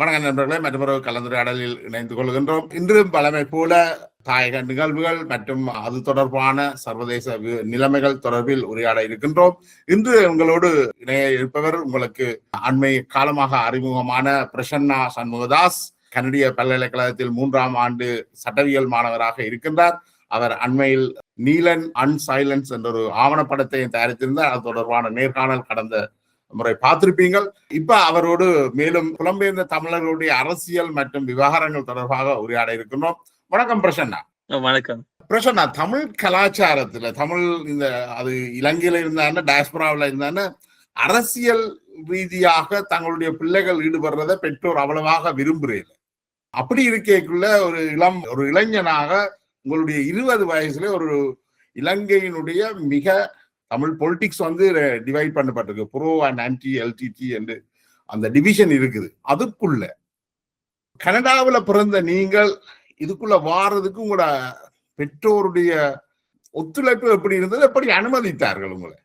வணக்கம் நண்பர்களே மற்றொரு கலந்துரையாடலில் இணைந்து கொள்கின்றோம். இன்றும் பழமை போல தாயக நிகழ்வுகள் மற்றும் அது தொடர்பான சர்வதேச நிலைமைகள் தொடர்பில் உரையாட இருக்கின்றோம். இன்று உங்களோடு இணைய இருப்பவர் உங்களுக்கு அண்மை காலமாக அறிமுகமான பிரசன்னா சண்முகதாஸ் கனடிய பல்கலைக்கழகத்தில் மூன்றாம் ஆண்டு சட்டவியல் மாணவராக இருக்கின்றார். அவர் அண்மையில் நீலன் அன்சைலன்ஸ் என்ற ஒரு ஆவணப்படத்தை தயாரித்திருந்தார். அது தொடர்பான நேர்காணல் கடந்த முறை பார்த்திருப்பீங்கள். இப்ப அவரோடு மேலும் புலம்பெயர்ந்த தமிழர்களுடைய அரசியல் மற்றும் விவகாரங்கள் தொடர்பாக உரையாட இருக்கின்றோம். வணக்கம் பிரசன்னா. வணக்கம். பிரசன்னா தமிழ் கலாச்சாரத்துல தமிழ் இந்த அது இலங்கையில இருந்தான டயஸ்பராவில் இருந்தான அரசியல் ரீதியாக தங்களுடைய பிள்ளைகள் ஈடுபடுறத பெற்றோர் அவ்வளவாக விரும்புறதில்லை அப்படி இருக்கக்குள்ள ஒரு இளம் ஒரு இளைஞனாக உங்களுடைய இருபது வயசுல ஒரு இலங்கையினுடைய மிக தமிழ் பொலிட்டிக்ஸ் வந்து டிவைட் பண்ணப்பட்டிருக்கு. ப்ரோ அண்ட் ஆன்டி எல்டிடி என்று அந்த டிவிஷன் இருக்குது. அதுக்குள்ள கனடாவுல பிறந்த நீங்கள் இதுக்குள்ள வாரதுக்கு உங்களோட பெற்றோருடைய ஒத்துழைப்பு எப்படி இருந்தது? எப்படி அனுமதித்தார்கள் உங்களை?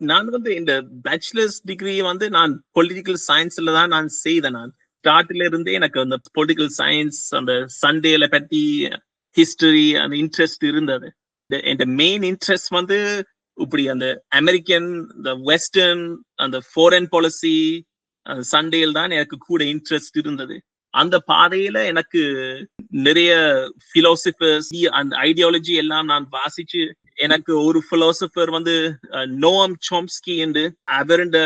நான் வந்து இந்த பேச்சுலர்ஸ் டிகிரி வந்து நான் பொலிட்டிக்கல் சயின்ஸ்ல தான் நான் செய்தேன். நான் ஸ்டார்ட்ல இருந்தே எனக்கு அந்த பொலிட்டிக்கல் சயின்ஸ் அந்த சண்டேல பத்தி ஹிஸ்டரி அந்த இன்ட்ரெஸ்ட் இருந்தது. இந்த மெயின் இன்ட்ரெஸ்ட் வந்து இப்படி அந்த அமெரிக்கன் இந்த வெஸ்டர்ன் அந்த ஃபாரின் பாலிசி சண்டேல் தான் எனக்கு கூட இன்ட்ரெஸ்ட் இருந்தது அந்த பாதையில எனக்கு நிறைய பிலோசிபர்ஸ் அந்த ஐடியாலஜி எல்லாம் நான் வாசிச்சு எனக்கு ஒரு பிலோசபர் வந்து நோம் சோம்ஸ்கி என்று அவருடைய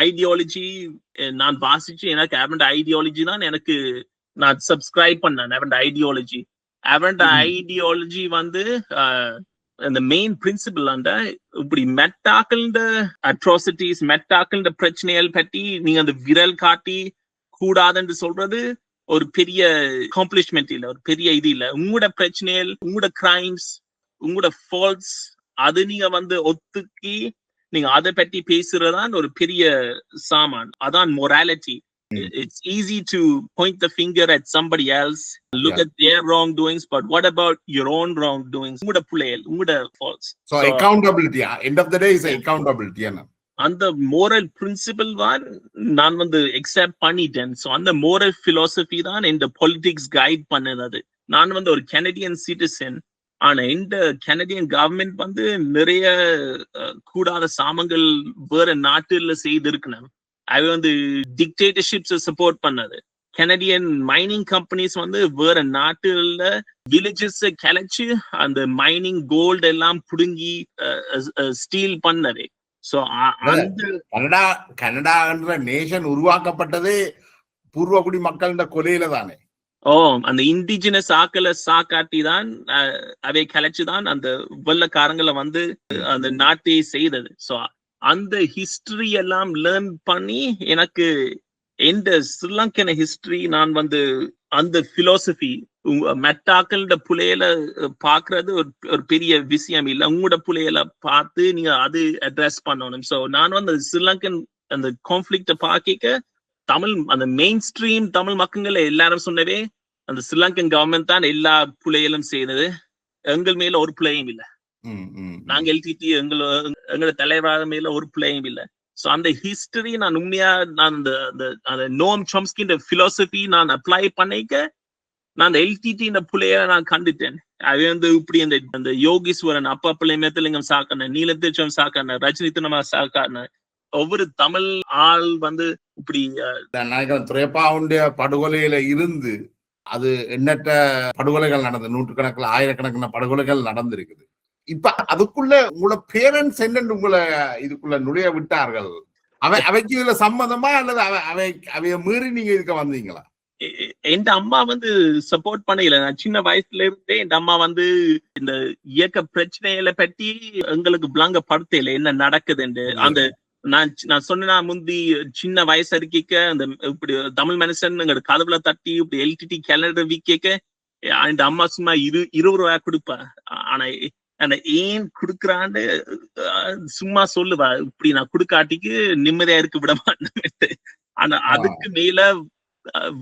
ஐடியாலஜி நான் வாசிச்சு எனக்கு அவருடைய ஐடியாலஜி தான் எனக்கு நான் சப்ஸ்கிரைப் பண்ணேன் அவருடைய ஐடியாலஜி அவருடைய. ஐடியாலஜி வந்து அந்த மெயின் பிரின்சிபல் அந்த இப்படி மெட்டாக்கள்ன்ற அட்ராசிட்டிஸ் மெட்டாக்கள்ன்ற பிரச்சனைகள் பற்றி நீங்க அந்த விரல் காட்டி கூடாதுன்னு சொல்றது ஒரு பெரிய காம்ப்ளிஷ்மெண்ட் இல்ல ஒரு பெரிய இது இல்ல. உங்களோட பிரச்சனைகள் உங்களோட கிரைம்ஸ் உங்களோட ஃபால்ட்ஸ் அது நீங்க வந்து ஒத்துக்கி நீங்க அதை பற்றி பேசுறதுதான் ஒரு பெரிய சாமான். அதான் morality It's easy to point the finger at somebody else, look Yeah. at their wrongdoings, but what about your own wrongdoings? உங்களோட பிள்ளைகள், உங்களோட faults. So accountability end of the day is accountability என்ன அந்த மோரல் பிரின்சிபல் தான் நான் வந்து accept பண்ணிட்டேன். So அந்த மோரல் பிலாசபி தான் இந்த பொலிட்டிக்ஸ் கைட் பண்ணுது நான் வந்து ஒரு கெனடியன் சிட்டிசன் ஆனா இந்த கெனடியன் கவர்மெண்ட் வந்து நிறைய கூடாத சாமங்கள் வேற நாட்டுல செய்திருக்கணும் அது வந்து டிக்டேட்டர்ஷிப்ஸ் சப்போர்ட் பண்ணது. கெனடியன் மைனிங் கம்பெனிஸ் வந்து வேற நாட்டுல வில்லேஜஸ் கிளச்சு அந்த மைனிங் கோல்டு எல்லாம் புடுங்கி ஸ்டீல் பண்ணது. அந்த கனடா கனடான்ற நேஷன் உருவாக்கப்பட்டதே பூர்வகுடி மக்களின் கொலையில தானே. ஓ அந்த இண்டிஜினஸ் ஆக்களை சாக்காட்டி தான் அஹ், அவை கலைச்சுதான் அந்த வெள்ளக்காரங்களை வந்து அந்த நாட்டை செய்தது. சோ அந்த ஹிஸ்டரி எல்லாம் லேர்ன் பண்ணி எனக்கு எந்த ஸ்ரீலங்கன ஹிஸ்டரி நான் வந்து அந்த பிலோசபி மெட்டாக்களோட புலையில பாக்குறது ஒரு ஒரு பெரிய விஷயம் இல்ல. உங்களோட புலையில பார்த்து நீங்க அது அட்ரஸ் பண்ணணும். சோ நான் வந்து ஸ்ரீலங்கன் அந்த கான்ஃபிளிக்ட பாக்க தமிழ் அந்த மெயின் ஸ்ட்ரீம் தமிழ் மக்கள் எல்லாரும் சொன்னவே அந்த ஸ்ரீலங்கன் கவர்மெண்ட் தான் எல்லா புலையிலும் செய்தது. எங்கள் மேல ஒரு பிள்ளையும் இல்ல. நாங்க எல்டிடி எங்கள எங்களோட தலைவராக மேல ஒரு பிள்ளையும் இல்ல. சோ அந்த ஹிஸ்டரி நான் உண்மையா நான் அந்த அந்த அந்த நோம் சம்ஸ்கின்ற பிலாசபி நான் அப்ளை பண்ணிக்க நான் அந்த எல்டிடி இந்த புள்ளைய நான் கண்டுட்டேன். அது வந்து இப்படி அந்த அந்த யோகீஸ்வரன் அப்பா பிள்ளை மேத்தலிங்கம் சாக்கன நீலத்திருச்சம் சாக்கான ரஜினி தினமா சாக்கான ஒவ்வொரு தமிழ் ஆள் வந்து இப்படி துரைப்பாவுடைய படுகொலையில இருந்து அது எண்ணற்ற படுகொலைகள் நடந்தது. நூற்றுக்கணக்கில் ஆயிரக்கணக்கான படுகொலைகள் நடந்திருக்குது. இப்ப அதுக்குள்ள உங்களோட பேரண்ட்ஸ் என்னன்னு உங்களை இதுக்குள்ள நுழைய விட்டார்கள். அவை அவைக்கு இதுல சம்மதமா அல்லது அவை அவை அவைய மீறி நீங்க இதுக்கு வந்தீங்களா? என் அம்மா வந்து சப்போர்ட் பண்ணல நான் சின்ன வயசுல இருந்தே என் அம்மா வந்து இந்த இயக்க பிரச்சனைகளை பற்றி எங்களுக்கு விளங்க படுத்தல என்ன நடக்குதுன்னு. அந்த நான் நான் சொன்னா முந்தி சின்ன வயசு அறிக்கைக்க அந்த இப்படி தமிழ் மனுஷன் எங்க கதவுல தட்டி இப்படி எல்டிடி கேலண்டர் வீக்கேக்க இந்த அம்மா சும்மா இரு இருபது ரூபாய் கொடுப்பா. ஆனா ஆனா ஏன் குடுக்கறான்னு சும்மா சொல்லுவா. இப்படி நான் குடுக்காட்டிக்கு நிம்மதியா இருக்க விட மாட்டேன் ஆனா அதுக்கு மேல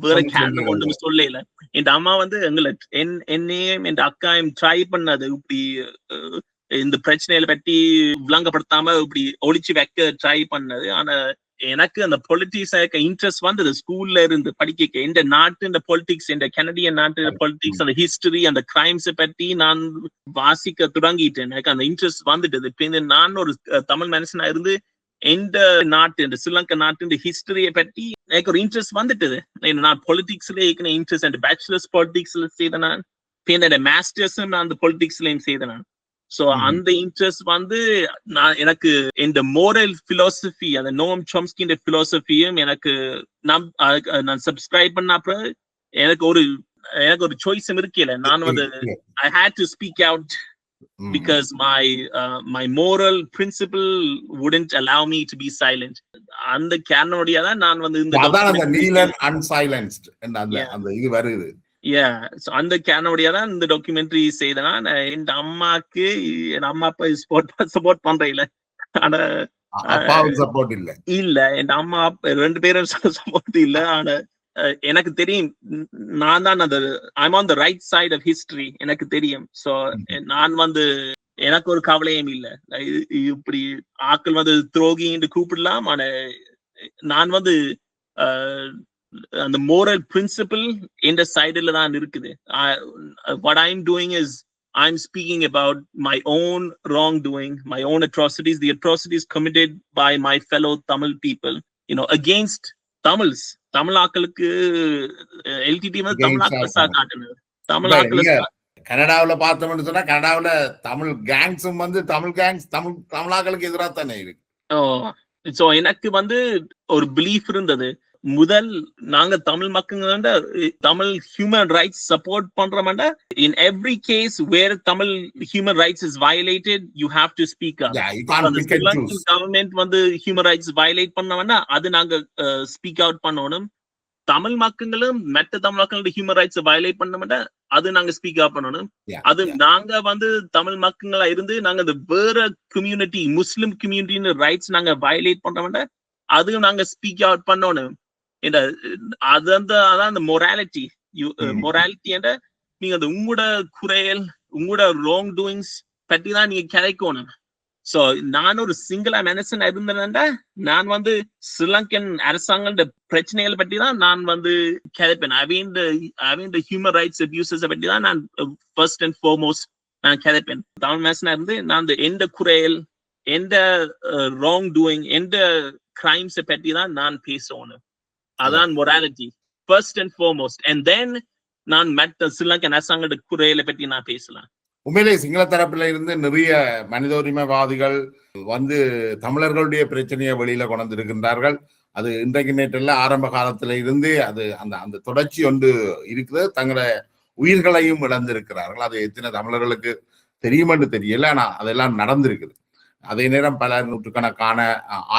வேற சொல்லுங்க. ஒன்றும் சொல்லல. என் அம்மா வந்து எங்களை என் என்னையும் என் அக்காயும் ட்ரை பண்ணது இப்படி இந்த பிரச்சனைகளை பற்றி விளங்கப்படுத்தாம இப்படி ஒளிச்சு வைக்க ட்ரை பண்ணது. ஆனா எனக்கு அந்த பொலிட்டிக்ஸ் இன்ட்ரெஸ்ட் வந்தது. ஸ்கூல்ல இருந்து படிக்க இந்த நாட்டு இந்த பொலிட்டிக்ஸ் இந்த கனடியன் நாட்டு பொலிட்டிக்ஸ் அந்த ஹிஸ்டரி அந்த கிரைம்ஸ் பத்தி நான் வாசிக்க தொடங்கிட்டேன். எனக்கு அந்த இன்ட்ரெஸ்ட் வந்துட்டது இப்ப நான் ஒரு தமிழ் மனுஷனா இருந்து எந்த நாட்டு இந்த ஸ்ரீலங்கா நாட்டு இந்த ஹிஸ்டரியை பத்தி எனக்கு ஒரு இன்ட்ரெஸ்ட் வந்துட்டது. நான் பொலிட்டிக்ஸ்ல இருக்கிற இன்ட்ரெஸ்ட் அந்த பேச்சுலர்ஸ் பொலிட்டிக்ஸ்ல செய்த நான் என்னோட மாஸ்டர்ஸும் நான் அந்த பொலிட்டிக்ஸ்லயும் செய்த நான். சோ ம்ஹும். அந்த இன்ட்ரெஸ்ட் வந்து நான் எனக்கு இந்த மோரல் பிலாசபி அந்த நோம் சாம்ஸ்கின்ற பிலாசபியும் எனக்கு நான் நான் சப்ஸ்கிரைப் பண்ண அப்புறம் எனக்கு ஒரு எனக்கு ஒரு சாய்ஸும் இருக்கல நான் வந்து I hate to speak out ம். because my uh, my moral principle wouldn't allow me to be silent. அந்த காரணோடைய தான் நான் வந்து இந்த அதான் அந்த documentary- நீலன் அன்சைலன்ஸ்ட் அந்த இது வருது. அந்த காரணோடைய தான் இந்த டாக்குமெண்ட்ரி செய்தனா என் அம்மாக்கு என் அம்மா அப்பா சப்போர்ட் சப்போர்ட் பண்ற இல்ல ஆனா சப்போர்ட் இல்ல. இல்ல. என் அம்மா ரெண்டு பேரும் சப்போர்ட் இல்ல. ஆனா எனக்கு தெரியும். நான் தான் அந்த I'm on the right side of history எனக்கு தெரியும். சோ நான் வந்து எனக்கு ஒரு கவலையும் இல்ல. இப்படி ஆட்கள் வந்து துரோகின்னு கூப்பிடலாம். ஆனா நான் வந்து அந்த மோரல் பிரின்சிபிள் எந்த சைடுல தான் இருக்குது. What I'm doing is I'm speaking about my own wrongdoing, my own atrocities, the atrocities committed by my fellow Tamil people, you know, against Tamils. தமிழாக்களுக்கு எல்டிடி வந்து தமிழாக்கள் இப்ப தமிழாக்கள் கனடாவுல பார்த்தோம்னு சொன்னா கனடாவுல தமிழ் கேங்ஸும் வந்து தமிழ் கேங்ஸ் தமிழ் தமிழாக்களுக்கு எதிராக தானே இருக்கு. சோ எனக்கு வந்து ஒரு பிலீஃப் இருந்தது. முதல் நாங்க தமிழ் மக்கள் தமிழ் ஹியூமன் ரைட்ஸ் சப்போர்ட் பண்றோம்னா in every case where Tamil human rights is violated you have to speak. Government வந்து ஹியூமன் ரைட்ஸ் வயலேட் பண்ணவனா அது நாங்க ஸ்பீக் அவுட் பண்ணணும். தமிழ் மக்களும் மற்ற தமிழ் மக்களோட ஹியூமன் ரைட்ஸ் வயலேட் பண்ணோம்னா அது நாங்க ஸ்பீக் அவுட் பண்ணணும். அது. நாங்க வந்து தமிழ் மக்களா இருந்து நாங்க இந்த வேற கம்யூனிட்டி முஸ்லிம் கம்யூனிட்டின்னு ரைட்ஸ் நாங்க வயலேட் பண்றோம்னா அதுவும் நாங்க ஸ்பீக் அவுட் பண்ணணும். இந்த அது அந்த அதான் அந்த மொராலிட்டி ம். மொராலிட்டி என்ற நீங்க அந்த உங்களோட குறையல் உங்களோட ராங் டூயிங்ஸ் பற்றி தான் நீங்க கிடைக்கணும் சோ நான் ஒரு சிங்கிளா மனுஷன் இருந்தேன்டா நான் வந்து ஸ்ரீலங்கன் அரசாங்கோட பிரச்சனைகளை பற்றி தான் நான் வந்து கிடைப்பேன் அவன் அவன் ஹியூமன் ரைட்ஸ் அபியூசஸ் பற்றி தான் நான் ஃபர்ஸ்ட் அண்ட் ஃபார்மோஸ்ட் நான் கிடைப்பேன் தமிழ் மேசனா இருந்து நான் அந்த எந்த குறையல் எந்த ராங் டூயிங் எந்த கிரைம்ஸ் பற்றி தான் நான் பேசணும். அதான் morality first and foremost and then நான் மற்ற ஸ்ரீலங்கன் அரசாங்கோட குறைகளை பற்றி நான் பேசலாம். உண்மையிலே சிங்கள தரப்புல இருந்து நிறைய மனித உரிமைவாதிகள் வந்து தமிழர்களுடைய பிரச்சனையை வெளியில கொண்டு இருக்கின்றார்கள் அது இன்றைக்கு நேற்றில் ஆரம்ப காலத்துல இருந்து அது அந்த அந்த தொடர்ச்சி ஒன்று இருக்குது தங்களை உயிர்களையும் இழந்திருக்கிறார்கள். அது எத்தனை தமிழர்களுக்கு தெரியுமென்று தெரியல. ஆனா அதெல்லாம் நடந்திருக்குது. அதே நேரம் பல நூற்றுக்கணக்கான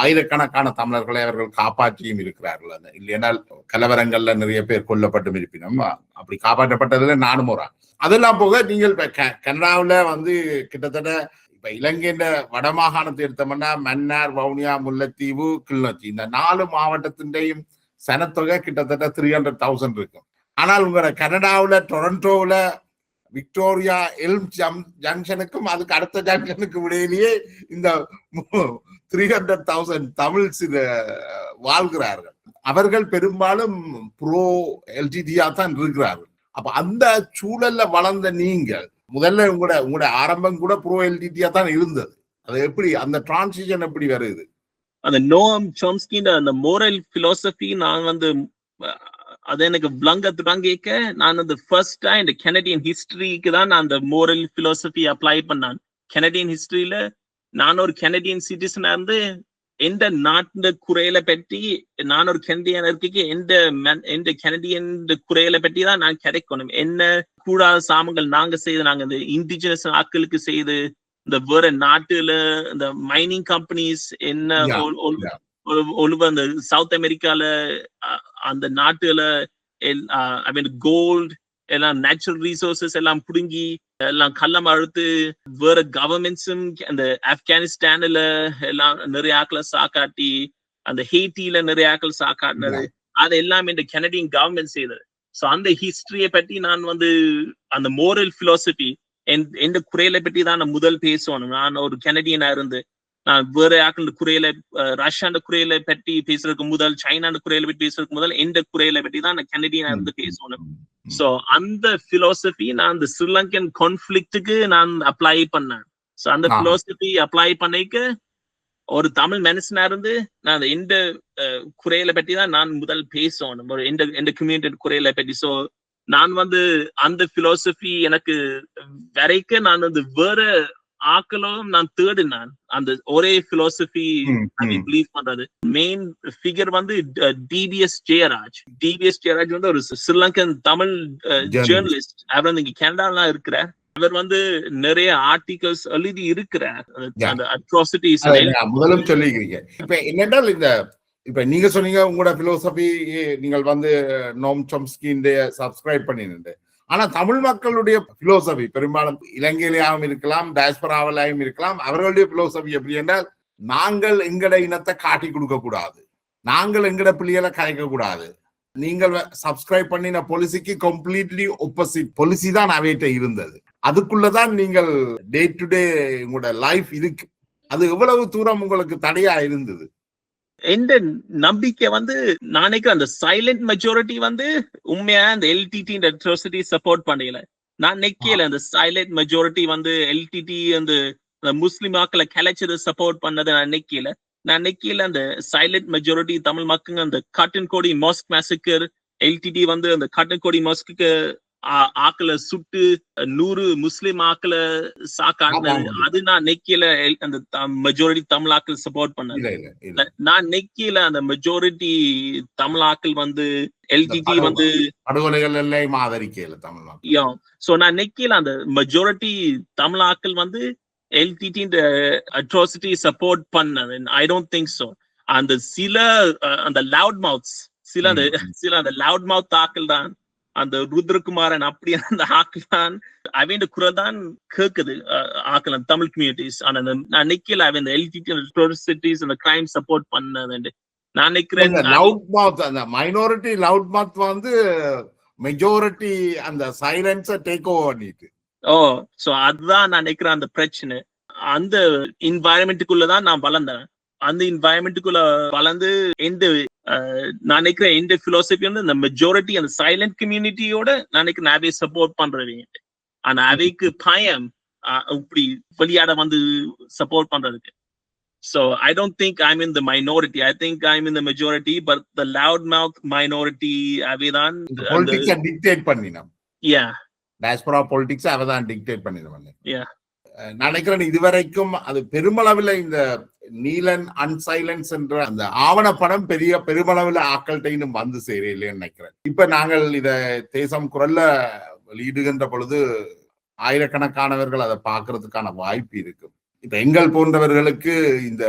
ஆயிரக்கணக்கான தமிழர்களை அவர்கள் காப்பாற்றியும் இருக்கிறார்கள் அந்த. இல்லையென்றால் கலவரங்கள்ல நிறைய பேர் கொல்லப்பட்டும் இருப்பினும் அப்படி காப்பாற்றப்பட்டதுல நானும் ஒரு அதெல்லாம் போக நீங்கள் இப்ப கனடாவில் கனடாவுல வந்து கிட்டத்தட்ட இப்ப இலங்கையின் வடமாகாணத்தை எடுத்தோம்னா மன்னார் வவுனியா முல்லைத்தீவு கிளிநொச்சி. இந்த நாலு மாவட்டத்தின்டையும் சனத்தொகை கிட்டத்தட்ட த்ரீ ஹண்ட்ரட் தௌசண்ட் இருக்கும். ஆனால் உங்களோட கனடாவுல டொரண்டோவில் விக்டோரியா எல்ம் ஜங்ஷனுக்கும் அதுக்கு அடுத்த ஜங்ஷனுக்கு இடையிலேயே இந்த த்ரீ ஹண்ட்ரட் தௌசண்ட் தமிழ்ஸ் வாழ்கிறார்கள். அவர்கள் பெரும்பாலும் ப்ரோ எல்டிடியா தான் இருக்கிறார்கள். அப்ப அந்த சூழல்ல வளர்ந்த நீங்கள் முதல்ல உங்களோட உங்களோட ஆரம்பம் கூட ப்ரோ எல்டிடியா தான் இருந்தது. அது எப்படி அந்த டிரான்சிஷன் எப்படி வருது? அந்த நோம் சாம்ஸ்கின் அந்த மோரல் பிலாசபி நான் வந்து அது எனக்கு விளங்க தொடங்கிக்க நான் அந்த ஃபர்ஸ்டா இந்த கெனடியன் ஹிஸ்டரிக்கு தான் நான் அந்த மோரல் பிலாசபி அப்ளை பண்ணேன். கெனடியன் ஹிஸ்டரியில நான் ஒரு கெனடியன் சிட்டிசனா இருந்து எந்த நாட்டு குறையில பற்றி நான் ஒரு கெனடியன் இருக்க எந்த எந்த கெனடியன் குறையில பற்றி தான் நான் கிடைக்கணும். என்ன கூடாத சாமங்கள் நாங்க செய்து நாங்க இந்த இண்டிஜினஸ் ஆட்களுக்கு செய்து இந்த வேற நாட்டுல இந்த மைனிங் கம்பெனிஸ் என்ன ஒழுவ அந்த சவுத் அமெரிக்கால அந்த நாட்டுல ஐ மீன் கோல்ட் எல்லாம் நேச்சுரல் ரிசோர்சஸ் எல்லாம் புடுங்கி எல்லாம் கள்ளம் அழுத்து வேற கவர்மெண்ட்ஸும் அந்த ஆப்கானிஸ்தான்ல எல்லாம் நிறைய ஆக்களை சாக்காட்டி அந்த ஹேட்டில நிறைய ஆக்கள் சாக்காட்டினது. அது எல்லாம் இந்த கெனடியன் கவர்மெண்ட் செய்தது. சோ அந்த ஹிஸ்டரியை பற்றி நான் வந்து அந்த மோரல் பிலாசபி எந்த குறையில பற்றி தான் நான் முதல் பேசணும். நான் ஒரு கெனடியனா இருந்து வேற ஆக்கள் குறையில ரஷ்யாண்ட குறையில பற்றி பேசுறதுக்கு முதல் சைனாண்ட குறையில பற்றி பேசுறதுக்கு முதல் எந்த குறையில பற்றி தான் நான் கனடியனா இருந்து பேசணும் சோ அந்த பிலோசபி நான் அந்த ஸ்ரீலங்கன் கான்ஃபிளிக்ட்டுக்கு நான் அப்ளை பண்ணேன். சோ அந்த. பிலோசபி அப்ளை பண்ணிக்க ஒரு தமிழ் மனுஷனா இருந்து நான் எந்த குறையில பற்றி தான் நான் முதல் பேசணும். ஒரு எந்த எந்த கம்யூனிட்டி குறையில பற்றி. சோ நான் வந்து அந்த பிலோசபி எனக்கு வரைக்க நான் வந்து வேற ஆக்களும் நான் தேடினான். அந்த ஒரே பிலோசபி பிலீவ் பண்றது. மெயின் ஃபிகர் வந்து டிபிஎஸ் ஜெயராஜ் டிபிஎஸ் ஜெயராஜ் வந்து ஒரு ஸ்ரீலங்கன் தமிழ் Journalist. ஜேர்னலிஸ்ட் அவர் வந்து இங்க கனடாலாம் இருக்கிறார். அவர் வந்து நிறைய ஆர்டிகல்ஸ் எழுதி இருக்கிறார். அந்த- அட்ராசிட்டிஸ் முதலும் சொல்லிக்கிறீங்க. இப்ப என்னென்றால் இந்த இப்ப நீங்க சொன்னீங்க உங்களோட பிலோசபி நீங்கள் வந்து நோம் சம்ஸ்கின் சப்ஸ்கிரைப் பண்ணிட்டு ஆனா தமிழ் மக்களுடைய பிலோசபி பெரும்பாலும் இலங்கையிலாவும் இருக்கலாம் டயஸ்பராவிலாயும் இருக்கலாம் அவர்களுடைய பிலோசபி எப்படி என்றால் நாங்கள் எங்கட இனத்தை காட்டி கொடுக்க கூடாது. நாங்கள் எங்கட பிள்ளைகளை கலைக்க கூடாது. நீங்கள் சப்ஸ்கிரைப் பண்ணின பொலிசிக்கு கம்ப்ளீட்லி ஒப்போசிட் பொலிசி தான் அவைகிட்ட இருந்தது. அதுக்குள்ளதான் நீங்கள் டே டு டே உங்களோட லைஃப் இருக்கு. அது எவ்வளவு தூரம் உங்களுக்கு தடையா இருந்தது. எந்த நம்பிக்கை வந்து நாளைக்கு அந்த சைலண்ட் மெஜாரிட்டி வந்து உண்மையா அந்த எல்டிடி அட்ராசிட்டி சப்போர்ட் பண்ணல. நான் நெக்கையில அந்த சைலண்ட் மெஜாரிட்டி வந்து எல்டிடி அந்த முஸ்லிம் மக்களை கலைச்சதை சப்போர்ட் பண்ணதை நான் நெக்கையில நான் நெக்கையில அந்த சைலண்ட் மெஜாரிட்டி தமிழ் மக்கள் அந்த காட்டன் கோடி மாஸ்க் மேசக்கர் எல்டிடி வந்து அந்த காட்டன் கோடி மாஸ்க்கு ஆக்களை சுட்டு நூறு முஸ்லிம் ஆக்களை சாக்காட்டினது. அது நான் நெக்கியில அந்த மெஜாரிட்டி தமிழ் ஆக்கள் சப்போர்ட் பண்ணது. இல்ல நான் நெக்கியில அந்த மெஜாரிட்டி தமிழாக்கள் வந்து எல்டிடி வந்து படுகொலைகள் எல்லாம் ஆதரிக்கல தமிழ் மக்கள். யா சோ நான் நெக்கியில அந்த மெஜாரிட்டி தமிழாக்கள் வந்து எல்டிடி இந்த அட்ராசிட்டி சப்போர்ட் பண்ணது ஐ டோன்ட் திங்க் சோ அந்த சில அந்த லவுட் மவுத்ஸ் சில அந்த சில அந்த லவுட் மவுத் ஆக்கள் தான் அந்த ருத்ரகுமாரன் அப்படி அந்த ஆக்கள் தான் அவன் குரல் தான் ஆக்கள் அந்த தமிழ் கம்யூனிட்டிஸ் ஆனா நான் நிக்கல அவன் அட்ராசிட்டிஸ் அந்த கிரைம் சப்போர்ட் பண்ணது நான் நிக்கிறேன் லவுட் மவுத் அந்த மைனாரிட்டி லவுட் மவுத் வந்து மெஜாரிட்டி அந்த சைலன்ஸ டேக் ஓவர் பண்ணிட்டு. ஓ சோ அதுதான் நான் நினைக்கிறேன் அந்த பிரச்சனை. அந்த environment-க்குள்ள தான் நான் வளர்ந்தேன். அந்த environment-க்குள்ள வளர்ந்து எந்த நான் நினைக்கிறேன் எந்த பிலோசபி வந்து இந்த மெஜாரிட்டி அந்த சைலண்ட் கம்யூனிட்டியோட நான் நினைக்கிறேன் அவை சப்போர்ட் பண்றவங்க. ஆனா அவைக்கு பயம் இப்படி வெளியாட வந்து சப்போர்ட் பண்றதுக்கு. I don't think I'm in the minority. I think I'm in the majority, but the loudmouth minority, அவைதான் இந்த அந்த பொலிட்டிக்ஸ டிக்டேட் பண்ணினோம். Yeah, டயஸ்பரா பொலிட்டிக்ஸ் அவ தான் டிக்டேட் Yeah. நான் நினைக்கிறேன் இதுவரைக்கும் அது பெருமளவில் இந்த நீலன் அன்சைலன்ஸ் என்ற அந்த ஆவணப்படம் பெரிய பெருமளவில் ஆக்கள்கிட்ட இன்னும் வந்து சேரலைன்னு நினைக்கிறேன். இப்ப நாங்கள் இத தேசம் குரல்ல வெளியிடுகின்ற பொழுது ஆயிரக்கணக்கானவர்கள் அதை பார்க்கறதுக்கான வாய்ப்பு இருக்கு. இப்ப எங்கள் போன்றவர்களுக்கு இந்த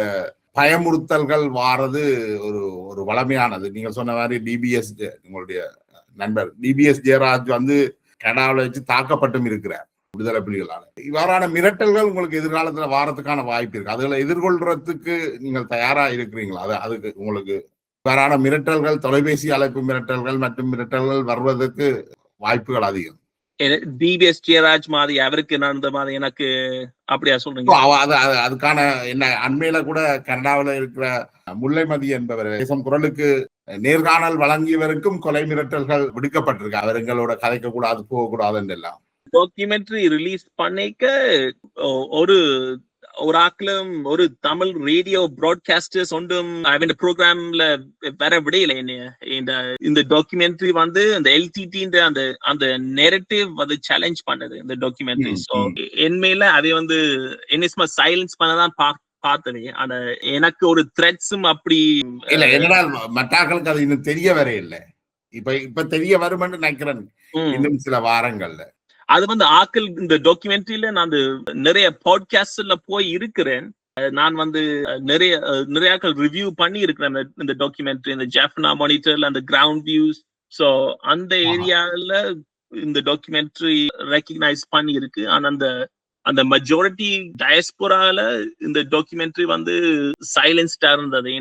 பயமுறுத்தல்கள் வாரது ஒரு ஒரு வளமையானது. நீங்க சொன்ன மாதிரி டிபிஎஸ் உங்களுடைய நண்பர். டிபிஎஸ் ஜெயராஜ் வந்து கனடாவில் வச்சு தாக்கப்பட்டும் இருக்கிறார். விடுதலை புலிகளால இவ்வாறான மிரட்டல்கள் உங்களுக்கு எதிர்காலத்துல வாரத்துக்கான வாய்ப்பு இருக்கு. அதுகளை எதிர்கொள்றதுக்கு நீங்கள் தயாரா இருக்கிறீங்களா? அது அதுக்கு உங்களுக்கு இவ்வாறான மிரட்டல்கள் தொலைபேசி அழைப்பு மிரட்டல்கள் மற்றும் மிரட்டல்கள் வருவதற்கு வாய்ப்புகள் அதிகம். டிபிஎஸ் ஜெயராஜ் மாதிரி அவருக்கு நடந்த மாதிரி எனக்கு அப்படியா சொல்றீங்க? அதுக்கான என்ன அண்மையில கூட கனடாவில் இருக்கிற முல்லைமதி என்பவர் தேசம் குரலுக்கு நேர்காணல் வழங்கியவருக்கும் கொலை மிரட்டல்கள் விடுக்கப்பட்டிருக்கு. அவர் எங்களோட கதைக்க கூடாது போக கூடாதுன்னு எல்லாம் டாக்குமெண்ட்ரி ரிலீஸ் பண்ணிக்க ஒரு ஒரு ஒரு தமிழ் ரேடியோ ப்ராட்காஸ்டர்ஸ் ஒன்றும் அவன் ப்ரோக்ராம்ல வர விடையில என்னைய இந்த இந்த டாக்குமெண்ட்ரி வந்து அந்த எல்டிடி அந்த அந்த நெரட்டிவ் வந்து சேலஞ்ச் பண்ணது இந்த டாக்குமெண்ட்ரி ஸோ. என்மையில அதை வந்து என்ன சும்மா சைலன்ஸ் பண்ணதான் பா பார்த்தது. ஆனா எனக்கு ஒரு த்ரெட்ஸும் அப்படி இல்ல என்னடா மற்றாக்களுக்கு அது இன்னும் தெரிய வர இல்லை இப்ப இப்ப தெரிய வருமென்று நினைக்கிறேன். இன்னும் சில வாரங்கள்ல. அது வந்து ஆக்கள் இந்த டாக்குமெண்ட்ரியில நான் நிறைய பாட்காஸ்ட்ல போய் இருக்கிறேன். நான் வந்து நிறைய நிறைய ரிவ்யூ பண்ணி இருக்கிறேன் இந்த- டாக்குமெண்ட்ரி இந்த ஜாஃப்னா மானிட்டர்ல அந்த கிரவுண்ட் வியூஸ் சோ அந்த. ஏரியால இந்த டாக்குமெண்ட்ரி ரெக்கக்னைஸ் பண்ணி இருக்கு ஆனா அந்த அந்த மெஜாரிட்டி டயஸ்போரால இந்த டாக்குமெண்ட்ரி வந்து சைலன்ஸ்டா இருந்தது.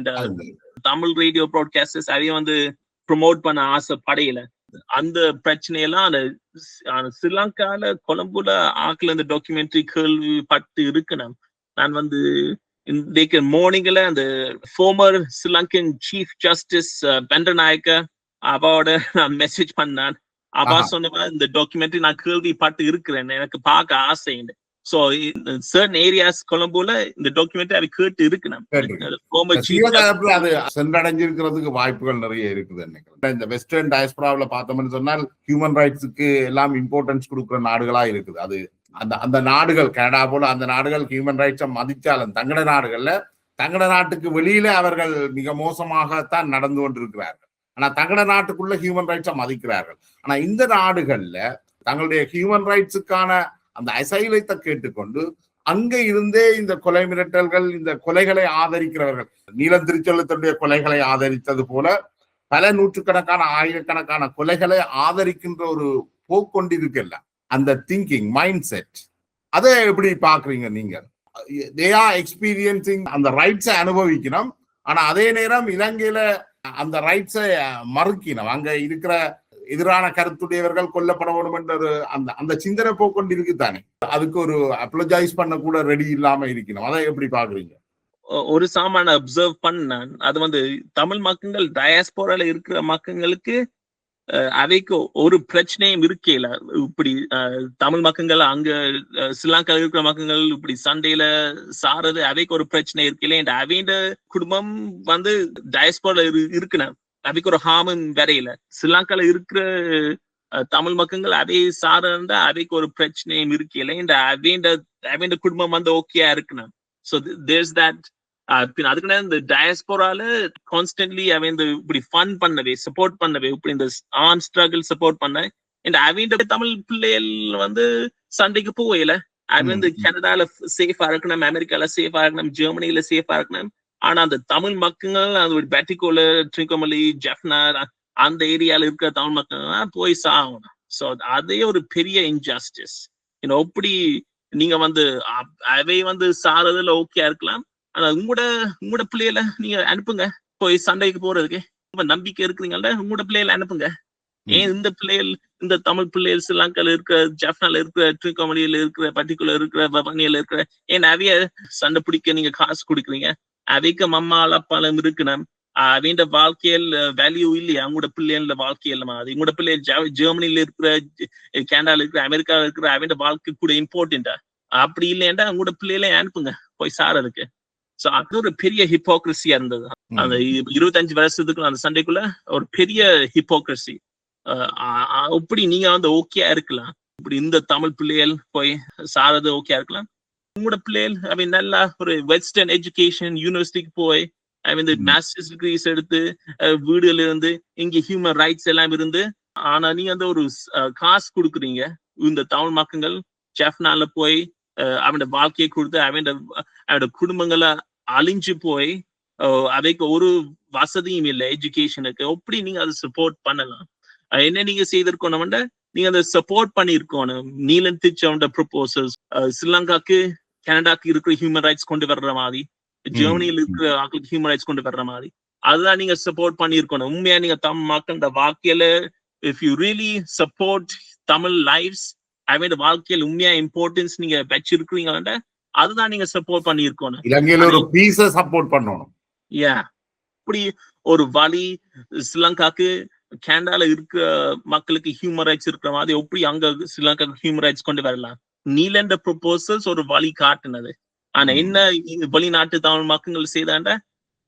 தமிழ் ரேடியோ ப்ராட்காஸ்டர்ஸ் அதையும் வந்து ப்ரொமோட் பண்ண அந்த பிரச்சனையெல்லாம் அந்த ஸ்- அந்த ஸ்ரீலங்கால கொலம்புல ஆக்கல இந்த டாக்குமெண்ட்ரி கேள்விப்பட்டு இருக்கணும். நான் வந்து இன்றைக்கு மார்னிங்ல அந்த former Sri Lankan chief justice Bandaranayake அவாவோட நான் மெசேஜ் பண்ணேன். அவா. சொன்ன இந்த டாக்குமெண்ட்ரி நான் கேள்விப்பட்டு இருக்கிறேன் எனக்கு பார்க்க ஆசைன்னு ஸோ சர்டன் ஏரியாஸ் கொலம்புல இந்த டாக்குமெண்ட்ரி கேட்டு சிவதரப்பு அது சென்றடைஞ்சிருக்கிறதுக்கு வாய்ப்புகள் நிறைய இருக்குது நினைக்கிறேன். இந்த வெஸ்டர்ன் டயஸ்பராவில் பார்த்தோம்னு சொன்னால் ஹியூமன் ரைட்ஸுக்கு எல்லாம் இம்பார்ட்டன்ஸ் கொடுக்குற நாடுகளா இருக்குது. அது அந்த அந்த நாடுகள் கனடா போல அந்த நாடுகள் ஹியூமன் ரைட்ஸை மதிச்சாலும் தங்கட நாடுகள்ல தங்கட நாட்டுக்கு வெளியில அவர்கள் மிக மோசமாகத்தான் நடந்து கொண்டிருக்கிறார்கள். ஆனா தங்கட நாட்டுக்குள்ள ஹியூமன் ரைட்ஸை மதிக்கிறார்கள். ஆனா இந்த நாடுகள்ல தங்களுடைய ஹியூமன் ரைட்ஸுக்கான அந்த அசைலத்தை கேட்டுக்கொண்டு அங்க இருந்தே இந்த கொலை மிரட்டல்கள் இந்த கொலைகளை ஆதரிக்கிறவர்கள். நீலம் திருச்செல்லத்துடைய கொலைகளை ஆதரித்தது போல பல நூற்றுக்கணக்கான ஆயிரக்கணக்கான கொலைகளை ஆதரிக்கின்ற ஒரு போக்கொண்டிருக்கல அந்த திங்கிங் மைண்ட் செட் அதை எப்படி பாக்குறீங்க நீங்க தே ஆர் எக்ஸ்பீரியன்சிங் அந்த ரைட்ஸை அனுபவிக்கணும். ஆனா அதே நேரம் இலங்கையில அந்த ரைட்ஸை மறுக்கணும் அங்க இருக்கிற எதிரான கருத்துடையவர்கள் கொல்லப்பட வேண்டும் என்ற அந்த அந்த சிந்தனை போக்கொண்டு இருக்குதானே? அதுக்கு ஒரு அப்ளஜைஸ் பண்ண கூட ரெடி இல்லாம இருக்கணும். அதை எப்படி பாக்குறீங்க ஒரு சாமான அப்சர்வ் பண்ணேன். அது வந்து தமிழ் மக்கள் டயாஸ்போரால இருக்கிற மக்களுக்கு அஹ், அவைக்கு ஒரு பிரச்சனையும் இருக்கல. இப்படி அஹ், தமிழ் மக்கள் அங்க அஹ், ஸ்ரீலங்கால இருக்கிற மக்கள் இப்படி சண்டையில சாறது அவைக்கு ஒரு பிரச்சனை இருக்கல. அவைண்ட குடும்பம் வந்து டயஸ்போர்ல இருக்கணும். அவைக்கு ஒரு ஹாமம் வரையில ஸ்ரீலங்கால இருக்கிற தமிழ் மக்கள் அவை சாரண்டா அவைக்கு ஒரு பிரச்சனையும் இருக்கல அவைண்ட அவைண்ட குடும்பம் வந்து ஓகேயா இருக்கணும். ஸோ தேர்ஸ் தட் பின் அதுக்கு இந்த டயஸ்போரால கான்ஸ்டன்ட்லி அவன் இந்த இப்படி ஃபன் பண்ணவே சப்போர்ட் பண்ணவே இப்படி இந்த ஆர்ம் ஸ்ட்ரகிள் சப்போர்ட் பண்ண இந்த அவன் தமிழ் பிள்ளைகள் வந்து சண்டைக்கு போகல. அவன் வந்து. கனடால சேஃபா இருக்கணும் அமெரிக்கால சேஃபா இருக்கணும் ஜெர்மனில சேஃபா இருக்கணும். ஆனா அந்த தமிழ் மக்கள் ஒரு பேட்டிகோல ட்ரிங்கமலி ஜெஃப்னார் அந்த ஏரியால இருக்கிற தமிழ் மக்கள் போய் சாகணும். ஸோ அதே ஒரு பெரிய இன்ஜஸ்டிஸ் இன்னும் எப்படி நீங்க வந்து அவை வந்து சாரதுல ஓகே இருக்கலாம். ஆனா உங்களோட உங்களோட பிள்ளைகளை நீங்க அனுப்புங்க. போய் சண்டைக்கு போறதுக்கு. ரொம்ப நம்பிக்கை இருக்கிறீங்கல்ல உங்களோட பிள்ளைகளை அனுப்புங்க. ஏன் இந்த பிள்ளைகள் இந்த தமிழ் பிள்ளைகள் ஸ்ரீலங்கால இருக்கிற ஜப்னால இருக்கிற ட்ரிகோமலியில இருக்கிற பர்டிகுலர் இருக்கிற வவனியில இருக்கிற ஏன் அவைய சண்டை பிடிக்க நீங்க காசு கொடுக்குறீங்க? அவைக்கு மம்மா அப்பாலும் இருக்கணும் அவன் வாழ்க்கையில் வேல்யூ இல்லையா? உங்களோட பிள்ளைகள வாழ்க்கையில மாதிரி உங்களோட பிள்ளைகள் ஜெ- ஜெர்மனில இருக்கிற கனடால இருக்கிற அமெரிக்கால இருக்கிற அவன் வாழ்க்கை கூட இம்பார்ட்டண்டா அப்படி இல்லையாண்டா உங்களோட பிள்ளைகளை அனுப்புங்க போய் சாரதுக்கு சோ அது ஒரு பெரிய ஹிப்போக்ரஸியா இருந்தது. அந்த இருபத்தஞ்சு வருஷத்துக்குள்ள அந்த சண்டைக்குள்ள ஒரு பெரிய ஹிப்போக்ரஸி இப்படி நீங்க வந்து ஓகேயா இருக்கலாம். இப்படி இந்த தமிழ் பிள்ளைகள் போய் சாரது ஓகேயா இருக்கலாம். உங்களோட பிள்ளைகள் அவன் நல்லா ஒரு வெஸ்டர்ன் எஜுகேஷன் யூனிவர்சிட்டிக்கு போய் அவன் இந்த. மாஸ்டர்ஸ் டிகிரிஸ் எடுத்து வீடுல இருந்து இங்க ஹியூமன் ரைட்ஸ் எல்லாம் இருந்து ஆனா நீங்க அந்த ஒரு காசு கொடுக்குறீங்க இந்த தமிழ் மக்கள் ஜெஃப்னால போய் அவனோட வாழ்க்கையை கொடுத்து அவன் அவனோட குடும்பங்களை அழிஞ்சு போய் அவைக்கு ஒரு வசதியும் இல்லை எஜுகேஷனுக்கு எப்படி நீங்க அதை சப்போர்ட் பண்ணலாம்? என்ன நீங்க செய்திருக்கணும்னா நீங்க அதை சப்போர்ட் பண்ணிருக்கணும் நீலன் திச்சவனோட ப்ரொபோசல்ஸ் ஸ்ரீலங்காக்கு கனடாக்கு இருக்கிற ஹியூமன் ரைட்ஸ் கொண்டு வர்ற மாதிரி ஜெர்மனியில் இருக்கிற ஆட்களுக்கு ஹியூமன் ரைட்ஸ் கொண்டு வர்ற மாதிரி. அதுதான் நீங்க சப்போர்ட் பண்ணியிருக்கணும். உண்மையா நீங்க தமிழ் மக்களோட வாழ்க்கையில if you really support Tamil lives அவன் வாழ்க்கையில் உண்மையா இம்பார்ட்டன்ஸ் நீங்க வச்சிருக்கீங்களா அதுதான் நீங்க சப்போர்ட் பண்ணியிருக்கணும். இலங்கையில ஒரு பீஸ சப்போர்ட் பண்ணணும். யா இப்படி ஒரு வழி ஸ்ரீலங்காக்கு கனடால இருக்கிற மக்களுக்கு ஹியூமன் ரைட்ஸ் இருக்கிற மாதிரி எப்படி அங்க ஸ்ரீலங்காக்கு ஹியூமன் ரைட்ஸ் கொண்டு வரலாம்? நீலண்ட ப்ரொபோசல்ஸ் ஒரு வழி காட்டுனது. ஆனா. என்ன வெளிநாட்டு தமிழ் மக்கள் செய்தாண்ட?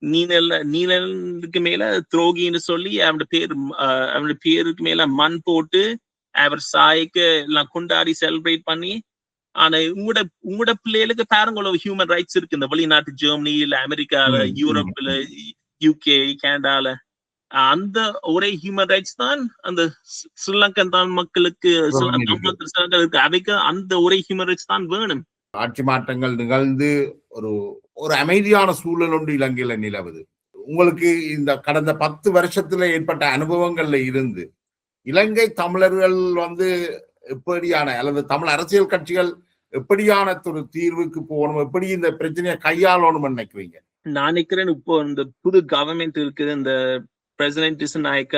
நீனல்ல நீலனுக்கு மேல துரோகின்னு சொல்லி அவனோட பேர் அவனோட பேருக்கு மேல மண் போட்டு அவர் சாய்க்கு எல்லாம் கொண்டாடி செலிப்ரேட் பண்ணி ஆனா உங்களோட உங்களோட பிள்ளைகளுக்கு பாருங்க ஹியூமன் ரைட்ஸ் இருக்கு. இந்த வெளிநாட்டு ஜெர்மனில அமெரிக்கால யூரோப்ல யூகே கனடால அந்த ஒரே ஹியூமன் ரைட்ஸ் தான் அந்த ஸ்ரீ- ஸ்ரீலங்கன் தமிழ் மக்களுக்கு அவைக்கு அந்த ஒரே ஹியூமன் ரைட்ஸ் தான் வேணும். ஆட்சி மாற்றங்கள் நிகழ்ந்து ஒரு ஒரு அமைதியான சூழல் ஒன்று இலங்கையில நிலவுது. உங்களுக்கு இந்த கடந்த பத்து வருஷத்துல ஏற்பட்ட அனுபவங்கள்ல இருந்து இலங்கை தமிழர்கள் வந்து எப்படியான அல்லது தமிழ் அரசியல் கட்சிகள் எப்படியான ஒரு தீர்வுக்கு போகணும் எப்படி இந்த பிரச்சனையை கையாளணும்னு நினைக்கிறீங்க? நான் நினைக்கிறேன் இப்போ இந்த புது கவர்மெண்ட் இருக்குது இந்த பிரசிடென்ட் நாயக்க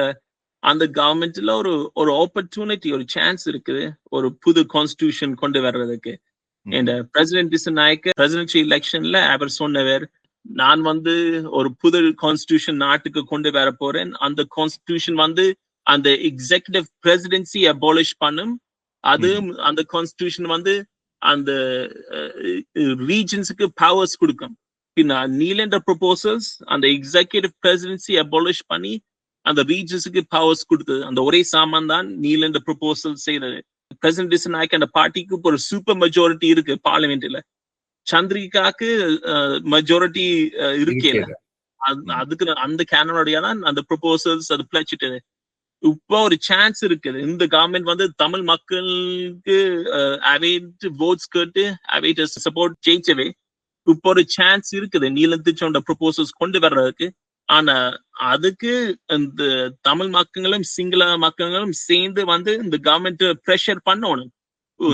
அந்த கவர்மெண்ட்ல ஒரு ஒரு ஆப்பர்ச்சுனிட்டி ஒரு சான்ஸ் இருக்குது ஒரு புது கான்ஸ்டியூஷன் கொண்டு வர்றதுக்கு. இந்த பிரசிடென்ட் திசநாயக்க பிரசிடென்சி எலெக்ஷன்ல அவர் சொன்னவர் நான் வந்து ஒரு புது கான்ஸ்டிடியூஷன் நாட்டுக்கு கொண்டு வர போறேன். அந்த கான்ஸ்டிடியூஷன் வந்து அந்த எக்ஸிகியூட்டிவ் பிரசிடென்சி அபாலிஷ் பண்ணும். அது அந்த கான்ஸ்டிடியூஷன் வந்து அந்த ரீஜன்ஸுக்கு பவர்ஸ் கொடுக்கும். பின்ன நீலண்ட ப்ரொபோசல்ஸ் அந்த எக்ஸிகியூட்டிவ் பிரசிடென்சி அபாலிஷ் பண்ணி அந்த ரீஜன்ஸுக்கு பவர்ஸ் கொடுத்தது. அந்த ஒரே சாமான் தான் நீலண்ட ப்ரொபோசல் செய்தது. பிரசிடென்ட் டிசனாய்க்கு அந்த பார்ட்டிக்கு ஒரு சூப்பர் மெஜாரிட்டி இருக்கு பார்லிமெண்ட்ல சந்திரிகாக்கு மெஜாரிட்டி இருக்கே அதுக்கு அந்த கேனோடைய தான் அந்த ப்ரொபோசல்ஸ் அது பிழைச்சிட்டது இப்போ ஒரு சான்ஸ் இருக்குது. இந்த கவர்மெண்ட் வந்து தமிழ் மக்களுக்கு அவைட் votes கேட்டு அவைட் சப்போர்ட் ஜெயிச்சவே இப்போ ஒரு சான்ஸ் இருக்குது நீலத்துச்சோண்ட ப்ரொபோசல்ஸ் கொண்டு வர்றதுக்கு. ஆனா அதுக்கு இந்த தமிழ் மக்களும் சிங்கள மக்களும் சேர்ந்து வந்து இந்த கவர்மெண்ட் ப்ரெஷர் பண்ணணும்.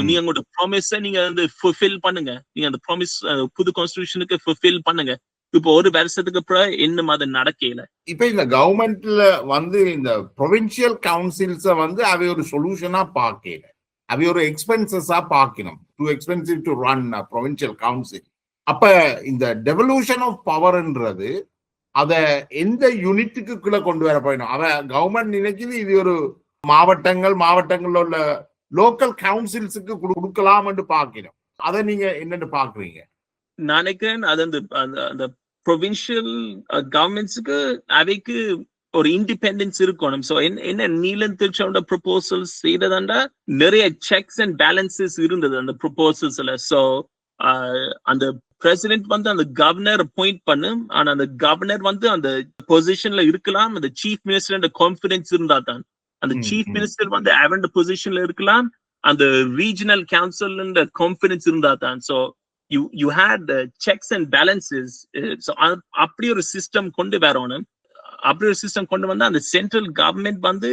நீங்க உங்களோட ப்ராமிஸ நீங்க வந்து ஃபுல்ஃபில் பண்ணுங்க. நீங்க அந்த ப்ராமிஸ் புது கான்ஸ்டிடியூஷனுக்கு ஃபுல்ஃபில் பண்ணுங்க. இப்போ ஒரு வருஷத்துக்கு அப்புறம் இன்னும் அது நடக்கல. இப்ப இந்த கவர்மெண்ட்ல வந்து இந்த ப்ரொவின்சியல் கவுன்சில்ஸ வந்து அவை ஒரு சொல்யூஷனா பார்க்கல. அவை ஒரு எக்ஸ்பென்சஸா பார்க்கணும். Too expensive to run provincial council அப்ப இந்த டெவல்யூஷன் ஆஃப் பவர்ன்றது அத எந்த யூனிட்டுக்கு கீழே கொண்டு வர போயிடும்? அவ கவர்மெண்ட் நினைக்குது இது ஒரு மாவட்டங்கள் மாவட்டங்கள்ல உள்ள லோக்கல் கவுன்சில்ஸுக்கு கொடுக்கலாம் என்று பார்க்கணும் அதை நீங்க என்னன்னு பாக்குறீங்க நினைக்கிறேன் அது அந்த அந்த ப்ரொவின்ஷியல் கவர்மெண்ட்ஸுக்கு அவைக்கு ஒரு இண்டிபெண்டன்ஸ் இருக்கணும். ஸோ என்ன நீலன் திருச்சோட ப்ரொபோசல்ஸ் செய்ததாண்டா நிறைய செக்ஸ் அண்ட் பேலன்சஸ் இருந்தது அந்த ப்ரொபோசல்ஸ்ல ஸோ அந்த பிரசிடென்ட் வந்து அந்த கவர்னர் அப்பாயிண்ட் பண்ணும் ஆனா அந்த கவர்னர் வந்து அந்த பொசிஷன்ல இருக்கலாம் அந்த சீஃப் மினிஸ்டர் கான்பிடன்ஸ் இருந்தா தான் அந்த சீஃப். மினிஸ்டர் வந்து அவன் பொசிஷன்ல இருக்கலாம் அந்த ரீஜனல் கவுன்சில் கான்பிடன்ஸ் இருந்தா தான் so you you had checks and balances அப்படி ஒரு சிஸ்டம் கொண்டு வரணும் அப்படி ஒரு சிஸ்டம் கொண்டு வந்தா அந்த சென்ட்ரல் கவர்மெண்ட் வந்து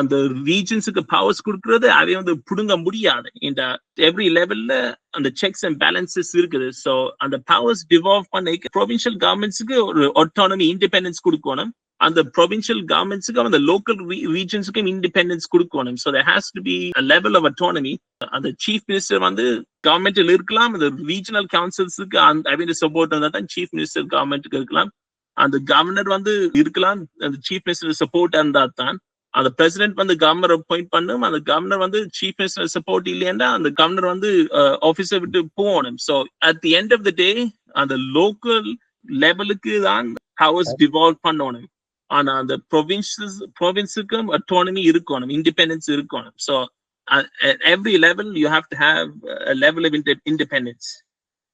அந்த ரீஜன்ஸுக்கு பவர்ஸ் கொடுக்கறது அதை வந்து புடுங்க முடியாது. இந்த எவ்ரி லெவல்ல அந்த செக்ஸ் அண்ட் பேலன்சஸ் இருக்குது. ஸோ அந்த பவர்ஸ் டிவால்வ் பண்ண ப்ரொவின்ஷியல் கவர்மெண்ட்ஸுக்கு ஒரு ஆட்டோனமி இண்டிபெண்டன்ஸ் கொடுக்கணும். அந்த ப்ரொவின்ஷியல் கவர்மெண்ட்ஸுக்கும் அந்த லோக்கல் ரீஜன்ஸுக்கும் இண்டிபெண்டன்ஸ் கொடுக்கணும். So there has to be level of autonomy அந்த சீஃப் மினிஸ்டர் வந்து கவர்மெண்ட்ல இருக்கலாம் அந்த ரீஜனல் கவுன்சில்ஸுக்கு அந்த அவங்க சப்போர்ட் இருந்தால் தான் சீஃப் மினிஸ்டர் கவர்மெண்ட்டுக்கு இருக்கலாம். அந்த கவர்னர் வந்து இருக்கலாம் அந்த சீஃப் மினிஸ்டர் சப்போர்ட் இருந்தா தான். அந்த பிரசிடென்ட் வந்து கவர்னர் அப்பாயிண்ட் பண்ணும் அந்த கவர்னர் வந்து சீஃப் மினிஸ்டர் சப்போர்ட் இல்லையா அந்த கவர்னர் வந்து ஆபீஸை விட்டு போகணும். So at the end of the day அந்த லோக்கல் லெவலுக்கு தான் ஹவர்ஸ் டிவால்வ் பண்ணணும். ஆனா அந்த ப்ரொவின்சஸ் ப்ரொவின்ஸுக்கும் அட்டானமி இருக்கணும் இண்டிபெண்டன்ஸ் இருக்கணும். So every level you have to have level of independence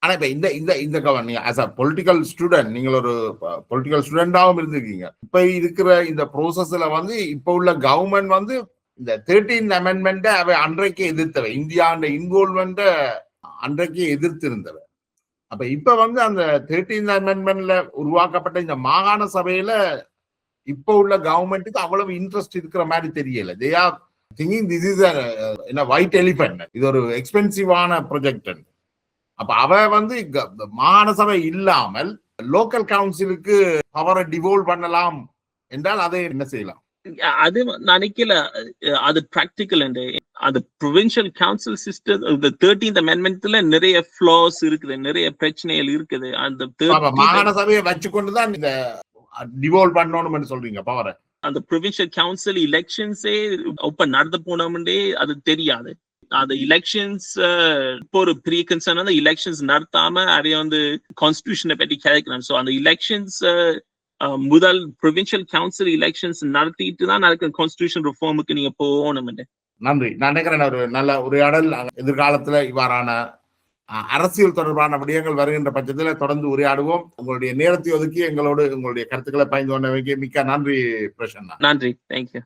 ஆனா இப்ப இந்த இந்த இந்த கவர் நீங்க ஆஸ் அ பொலிட்டிக்கல் ஸ்டூடெண்ட் நீங்கள் ஒரு பொலிட்டிக்கல் ஸ்டூடெண்டாகவும் இருந்திருக்கீங்க. இப்ப இருக்கிற இந்த ப்ரோசஸ்ல வந்து இப்ப உள்ள கவர்மெண்ட் வந்து இந்த தேர்ட்டீன் அமெண்ட்மெண்ட்டை அவை அன்றைக்கு எதிர்த்தவை. இந்தியாண்ட இன்வால்மெண்ட்டை அன்றைக்கு எதிர்த்திருந்தவை. அப்ப இப்ப வந்து அந்த தேர்ட்டீன் அமெண்ட்மெண்ட்ல உருவாக்கப்பட்ட இந்த மாகாண சபையில இப்ப உள்ள கவர்மெண்ட்டுக்கு அவ்வளவு இன்ட்ரெஸ்ட் இருக்கிற மாதிரி தெரியல. They are thinking this is என்ன ஒயிட் எலிபென்ட் இது ஒரு எக்ஸ்பென்சிவான ப்ரொஜெக்ட் அப்ப அவ வந்து க- மாகாண சபை இல்லாமல் லோக்கல் கவுன்சிலுக்கு பவரை டிவோல்வ் பண்ணலாம் என்றால் அதை என்ன செய்யலாம்? அது நினைக்கல. அது ப்ராக்டிக்கல் அந்த ப்ரொவின்ஷியல் கவுன்சில் சிஸ்டம் இந்த தேர்ட்டீன்த் அமெண்ட்மெண்ட்ல நிறைய ஃபிளாஸ் இருக்குது நிறைய பிரச்சனைகள் இருக்குது. அந்த அப்ப 13th மாகாண சபையை வச்சுக்கொண்டுதான் இந்த டிவோல்வ் பண்ணணும்னு சொல்றீங்க பவரை அந்த ப்ரொவின்ஷியல் கவுன்சில் எலெக்ஷன்ஸே இப்ப நடந்து போனோம்னே அது தெரியாது. அந்த எலெக்ஷன்ஸ் இப்போ ஒரு பெரிய கன்சர்ன் வந்து எலெக்ஷன்ஸ் நடத்தாம அதைய வந்து கான்ஸ்டியூஷனை பற்றி கேட்கலாம் ஸோ அந்த எலெக்ஷன்ஸ் முதல் ப்ரொவின்ஷியல் கவுன்சில் எலெக்ஷன்ஸ் நடத்திட்டு தான் அதுக்கு கான்ஸ்டியூஷன் ரிஃபார்முக்கு நீங்க போகணும் நன்றி. நான் நினைக்கிறேன் ஒரு நல்ல உரையாடல் எதிர்காலத்துல இவ்வாறான அரசியல் தொடர்பான விடயங்கள் வருகின்ற பட்சத்தில் தொடர்ந்து உரையாடுவோம். உங்களுடைய நேரத்தை ஒதுக்கி எங்களோடு உங்களுடைய கருத்துக்களை பயந்து கொண்டவைக்கு மிக்க நன்றி பிரசன்னா. நன்றி. தேங்க்யூ